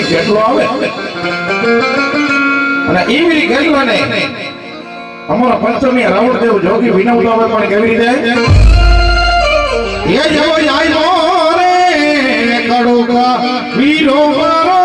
વીરી ઘેટલો આવે? અને એ વીરી ઘેટલાને અમારો પંચમી રાવણ જોગી વિનવ પણ કેવી રીતે? એ જવો જાય મોરે કડોકા વીરો મારો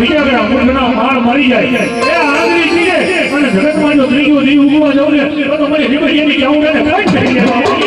વિદ્યાગરા મૂર્ખના માળ જાય. એ હાજરી પીડે અને જગતમાં જો ત્રીજું દી ઉગવા જાવ ને તો તમારી હિમત એની કે આવું કઈ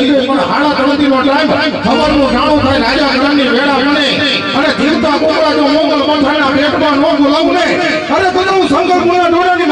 જલ્દી પણ હાડા ત્રણથી નો ટાઈમ ખબરનું જાણું થાય રાજા ઘરની વેળા ગણે અને જીવતા કોકરા જો મોગલ પંથાના પેટમાં નો ગુલાવ ને અરે કદું સંગર મુલા ડોળાની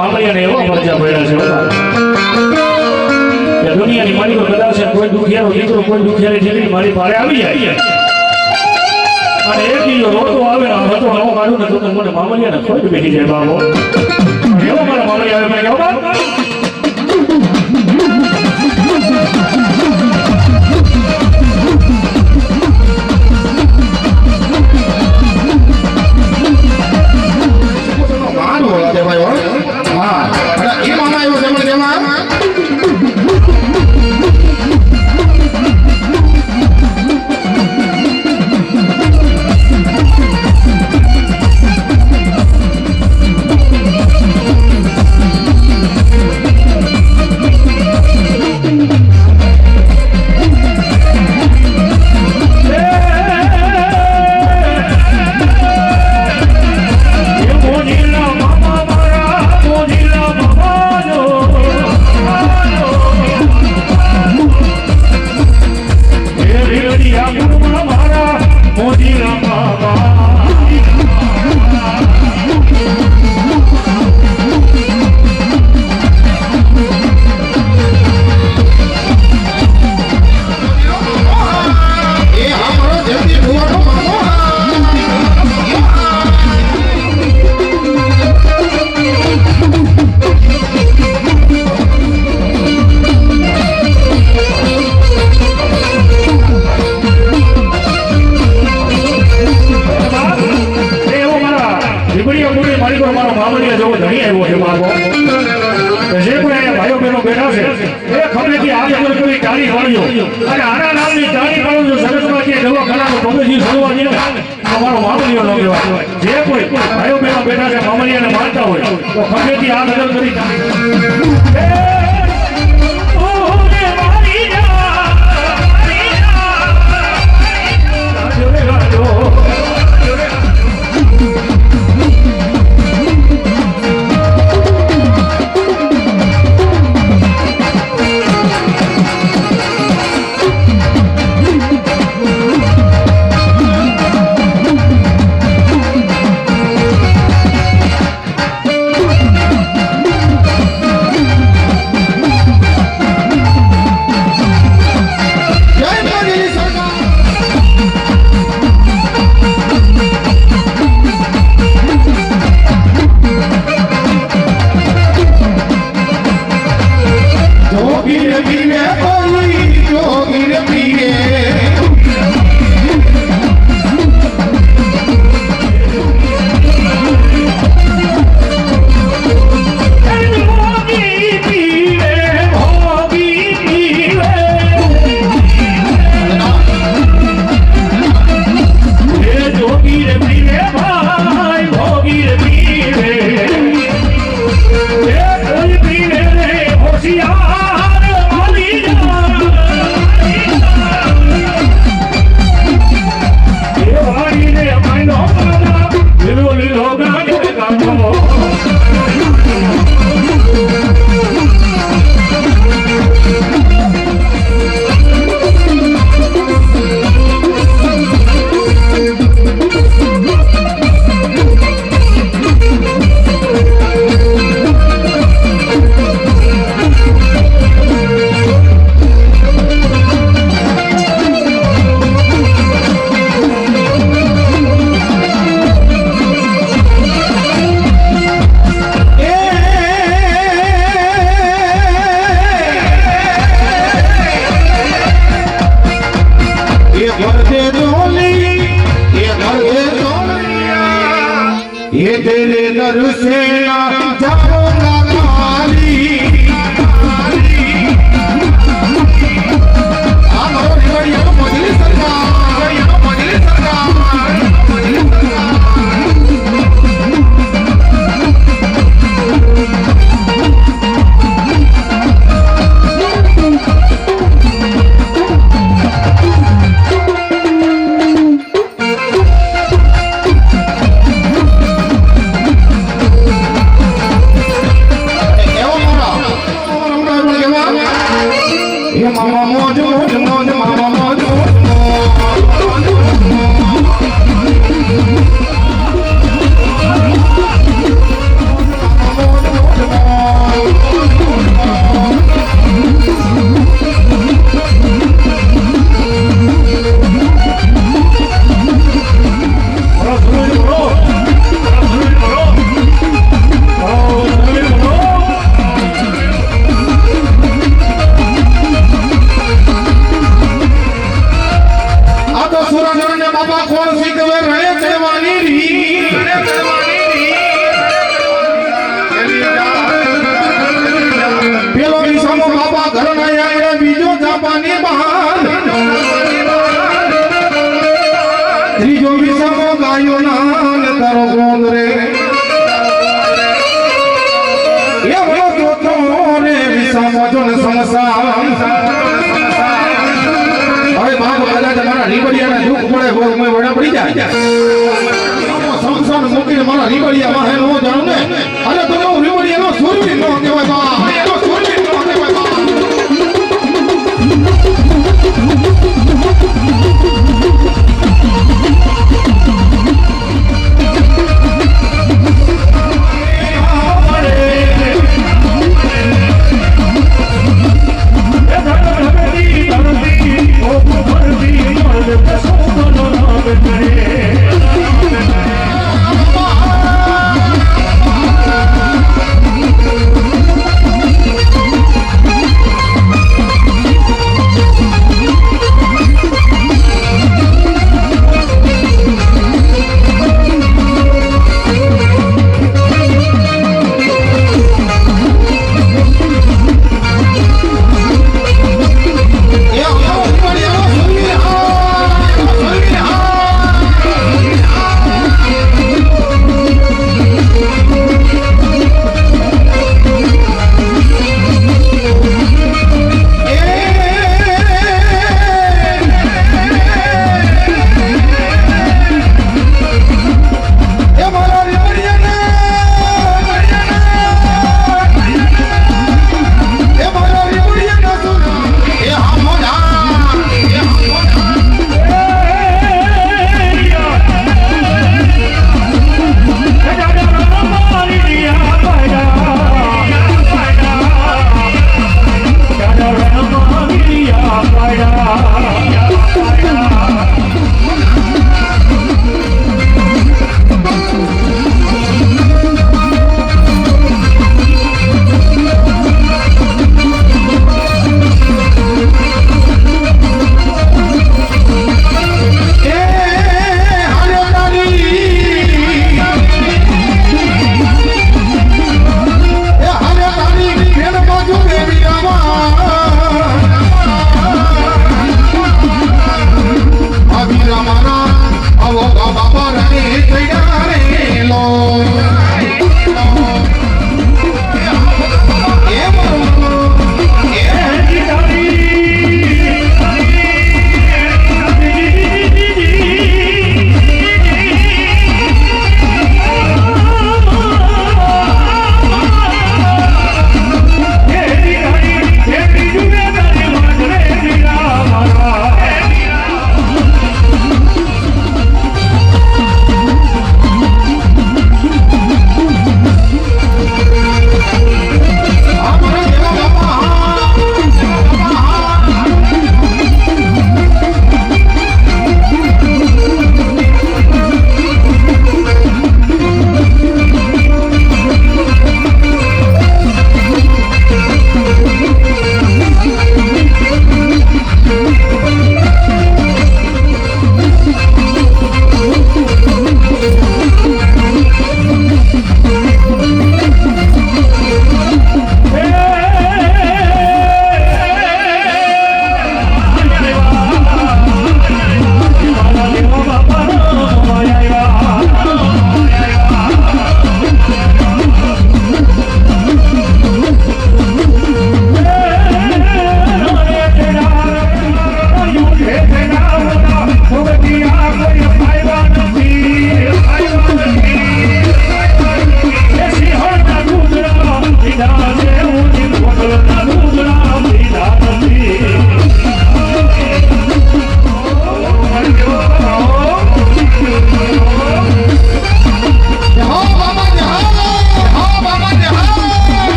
મામૈયાને એવો મરજા પડ્યા છે. દુનિયાની માલિકો કદાચ કોઈ દુખિયારો, દીકરો કોઈ દુખિયારી દીકરી મારી પાસે આવી જાય. અને એક કિલો રોટલો આવે ને હતો નવો તો મને મામલિયાને ખોટ બેસી જાય માલિકો અમારો મામલિયા જેવો, ધણી આવ્યો છે મારો જે કોઈ અહીંયા ભાઈઓ બહેનો બેઠા છે, એ ખબરેથી આ જગત કોઈ ટાળી વાળ્યો અને આના નામની ટાળી વાળો જો સરસમાં કે દવાખાનાનો પગજી શરૂઆત છે અમારો મામલિયો ન કહેવાય. જે કોઈ ભાઈઓ બહેનો બેઠા છે, મામલિયાને માનતા હોય, તો ખબરેથી આ નજર કરી. સુરજણ ને બાબા કોણ શીખવે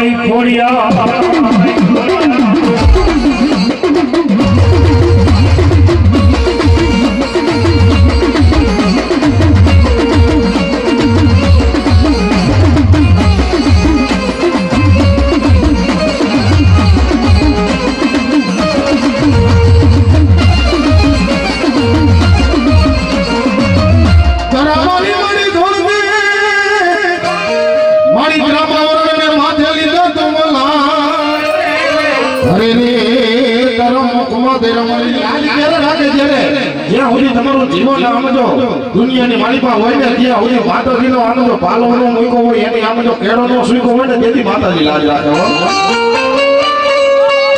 મારી ખોડિયા માલિકા હોય ને ત્યાં સુધી માતાજીનો આનો પાલવનો મૂક્યો હોય એની આમ જો કેળોનો સૂક્યો હોય ને તેથી માતાજી લાજ રાખે હો.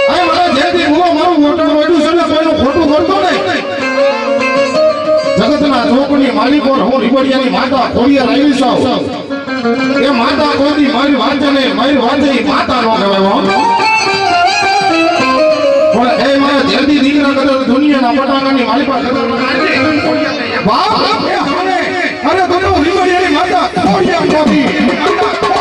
અરે મને જેથી ભૂલો મારું મોટું મોટું છે ને કોઈનું ખોટું કરતો નહીં. જગતના ચોકની માલિકો હું રીબડિયાની માતા ખોડિયા એ માતા કોઈ મારી વાંચે ને મારી વાંચે માતા નો કહેવાય પણ એ મારા દીકરા કદર દુનિયાના પટાકાની માલિકા કદર વાહ એ હમને અરે તમે રીબડિયાની માતા ખોડિયા મોતી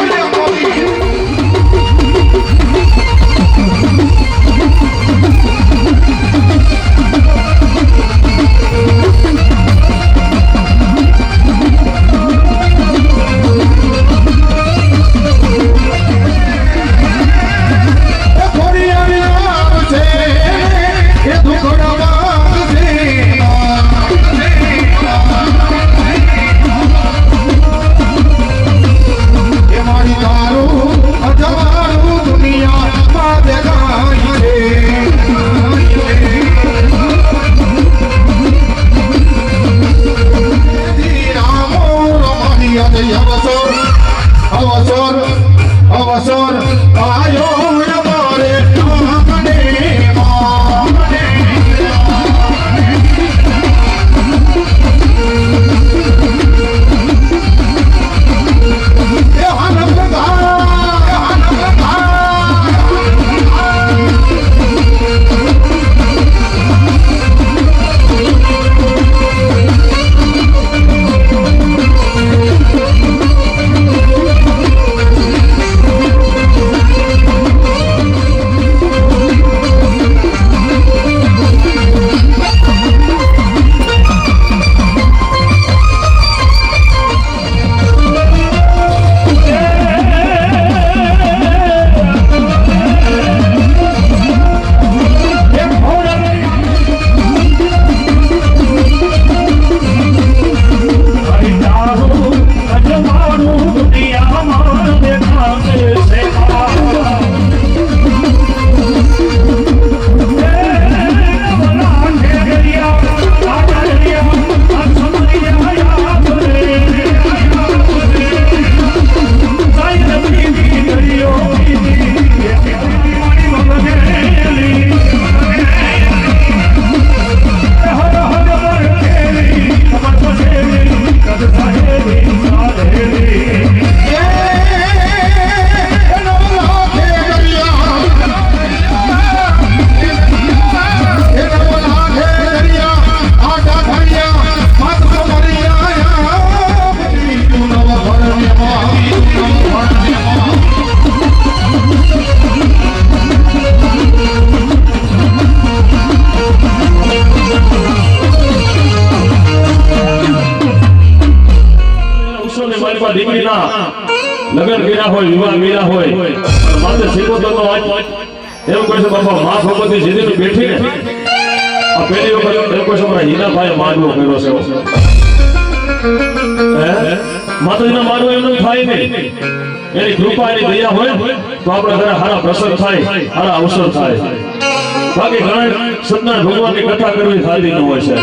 કથા કરવી સારી છે.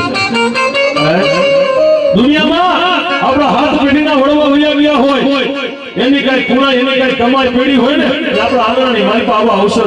દુનિયામાં આપણા હાથ પેઢીના વડવા વયા ગયા હોય, એની કઈ કુણા એની કઈ કમાઈ પેઢી હોય ને આપણા આંગણાની અવસર